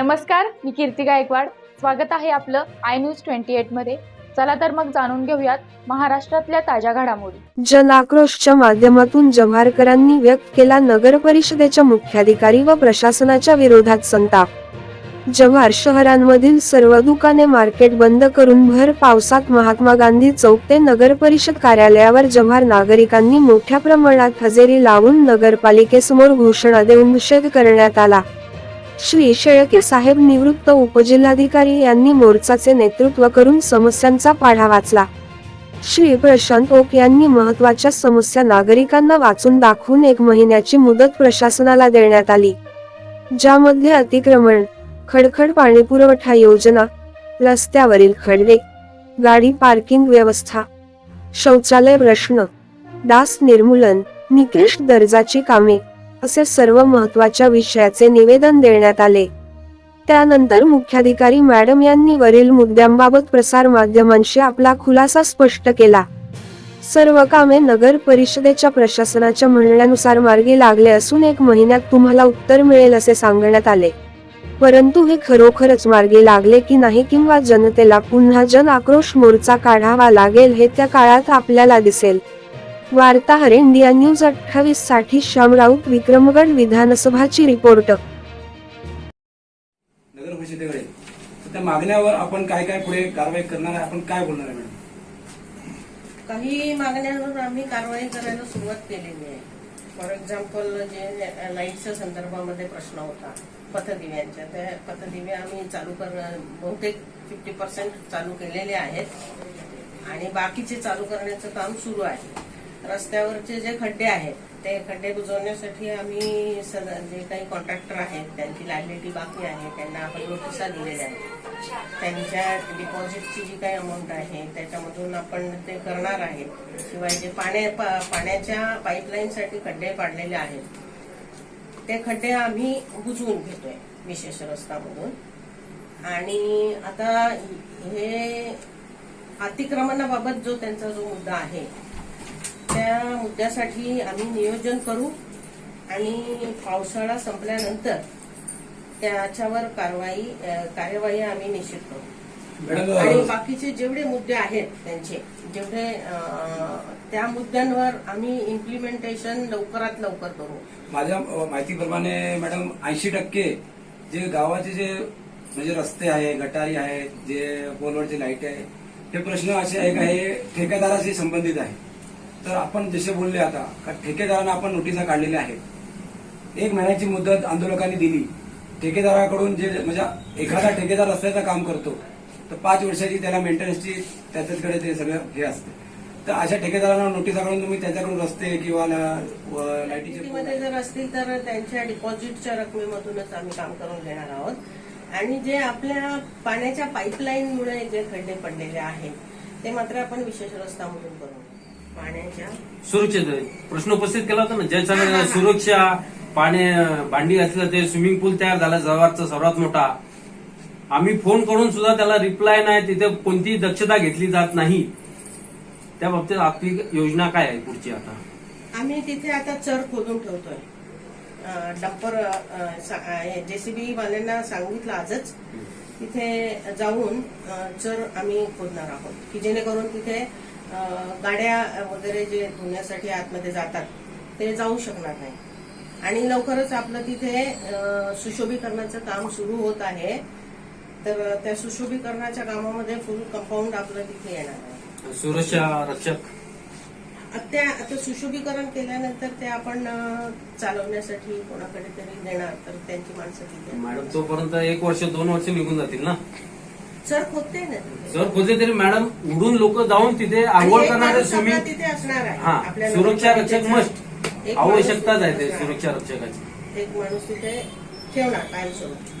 नमस्कार मी कीर्ती गायकवाड. स्वागत आहे आपलं आय न्यूज ट्वेंटी एटमध्ये. चला तर मग जाणून घेऊयात महाराष्ट्रातल्या ताज्या घडामोडी. जनाक्रोशच्या माध्यमातून जव्हारकरांनी व्यक्त केला नगर परिषदेच्या मुख्याधिकारी व प्रशासनाच्या विरोधात संताप. जव्हार शहरांमधील सर्व दुकाने मार्केट बंद करून भर पावसात महात्मा गांधी चौक ते नगर परिषद कार्यालयावर जव्हार नागरिकांनी मोठ्या प्रमाणात हजेरी लावून नगरपालिकेसमोर घोषणा देऊन निषेध करण्यात आला. श्री शेळके साहेब निवृत्त उपजिल्हाधिकारी यांनी मोर्चाचे नेतृत्व करून समस्यांचा पाढा वाचला. श्री प्रशांत ओक यांनी महत्त्वाच्या समस्या नागरिकांना वाचून दाखवून एक महिन्याची मुदत प्रशासनाला देण्यात आली. ज्यामध्ये अतिक्रमण खडखड पाणीपुरवठा योजना रस्त्यावरील खडवे गाडी पार्किंग व्यवस्था शौचालय प्रश्न डास निर्मूलन निकृष्ट दर्जाची कामे असे सर्व महत्त्वाच्या विषयाचे निवेदन देण्यात आले. त्यानंतर मुख्याधिकारी मॅडम यांनी वरील मुद्द्यांबाबत प्रसार माध्यमांशी आपला खुलासा स्पष्ट केला. सर्व कामे नगर परिषदेच्या प्रशासनाच्या म्हणण्यानुसार मार्गी लागले असून एक महिन्यात तुम्हाला उत्तर मिळेल असे सांगण्यात आले. परंतु हे खरोखरच मार्गी लागले की नाही किंवा जनतेला पुन्हा जन आक्रोश मोर्चा काढावा लागेल हे त्या काळात आपल्याला दिसेल. वार्ताहर इंडिया न्यूज अठ्ठावीससाठी श्याम राऊत विक्रमगड विधानसभाची रिपोर्ट. नगर परिषदेकडे. त्या मागण्यावर आपण काय काय पुढे कारवाई करणार आहे? आपण काय बोलणार आहे मॅडम? काही मागण्यांवर आम्ही कारवाई करायला सुरुवात केलेली आहे. फॉर एक्झाम्पल जे लाईटच्या संदर्भामध्ये प्रश्न होता पथदिव्यांच्या. त्या पथदिवे आम्ही चालू कर बहुतेक फिफ्टी पर्सेंट चालू केलेले आहेत. आणि बाकीचे चालू करण्याचं काम सुरू आहे. रस्त्यावरचे जे खड्डे आहेत ते खड्डे बुजवण्यासाठी आम्ही सद- जे काही कॉन्ट्रॅक्टर आहेत त्यांची लायबिलिटी बाकी आहे त्यांना आपण नोटिसा दिलेल्या आहेत. त्यांच्या डिपॉझिटची जी काही अमाऊंट आहे त्याच्यामधून आपण ते करणार आहेत शिवाय जे पाण्या पा- पाण्याच्या पाईपलाईनसाठी खड्डे पाडलेले आहेत ते खड्डे आम्ही बुजवून घेतोय विशेष रस्तामधून आणि आता हे अतिक्रमणाबाबत जो त्यांचा जो मुद्दा आहे त्या मुद्द्यासाठी आम्ही नियोजन करू आणि पावसाळा संपल्यानंतर त्याच्यावर कारवाई कार्यवाही आम्ही निश्चित करू. आणि बाकीचे जेवढे मुद्दे आहेत त्यांचे जेवढे त्या मुद्द्यांवर आम्ही इम्प्लिमेंटेशन लवकरात लवकर करू. माझ्या माहितीप्रमाणे मॅडम ऐंशी टक्के जे गावाचे जे म्हणजे रस्ते आहे गटारी आहेत जे पोलवरचे लाइट आहे हे प्रश्न असे आहे का हे ठेकेदाराशी संबंधित आहे तर आपण जसे बोलले आता का ठेकेदारांना आपण नोटिसा काढलेल्या आहेत. एक महिन्याची मुदत आंदोलकांनी दिली. ठेकेदाराकडून जे म्हणजे एखादा ठेकेदार रस्त्याचं काम करतो तर पाच वर्षाची त्याला मेंटेनन्सची त्याच्याकडे ते सगळं हे असते. तर अशा ठेकेदारांना नोटिसा काढून तुम्ही त्याच्याकडून रस्ते किंवा ला- व- लाईटीचे मध्ये जर असतील तर त्यांच्या डिपॉझिटच्या रकमेमधूनच आम्ही काम करून घेणार आहोत. आणि जे आपल्या पाण्याच्या पाईपलाईनमुळे जे खड्डे पडलेले आहेत ते मात्र आपण विशेष रस्तामधून करू. पाण्याच्या सुरक्षेचा प्रश्न उपस्थित केला होता ना ज्याच्यामध्ये सुरक्षा पाणी भांडी असलं ते स्विमिंग पूल तयार झाला जवळचा सर्वात मोठा. आम्ही फोन करून सुद्धा त्याला रिप्लाय नाही तिथे कोणतीही दक्षता घेतली जात नाही. त्या बाबतीत आपली योजना काय आहे पुढची आता? आम्ही तिथे आता चर खोदून ठेवतोय. अं, डंपर जेसीबी वाल्यांना सांगितलं आजच. तिथे जाऊन चर आम्ही खोदणार आहोत. की जेणेकरून तिथे गाड्या वगैरे जे धुण्यासाठी आतमध्ये जातात ते जाऊ शकणार नाही. आणि लवकरच आपलं तिथे सुशोभीकरणाचं काम सुरू होत आहे. तर त्या सुशोभीकरणाच्या कामामध्ये फुल कंपाऊंड आपलं तिथे येणार आहे. सुरक्षा रक्षक त्या आता सुशोभीकरण केल्यानंतर ते आपण चालवण्यासाठी कोणाकडे तरी देणार तर त्यांची माणसं तिथे मॅडम तोपर्यंत एक वर्ष दोन वर्ष निघून जातील ना? सर खोदते ना तिथे. जर खोदले तरी मॅडम उडून लोक जाऊन तिथे आणि आंघोळ एक करणारे माणूस आपला स्विमिंग तिथे असणार आहे. हा आपल्या सुरक्षा रक्षक नगरपालिकेचा मस्ट एक माणूस आवश्यकताच आहे ते. सुरक्षा रक्षकाची. एक माणूस तिथे ठेवणार कायमस्वरूपी.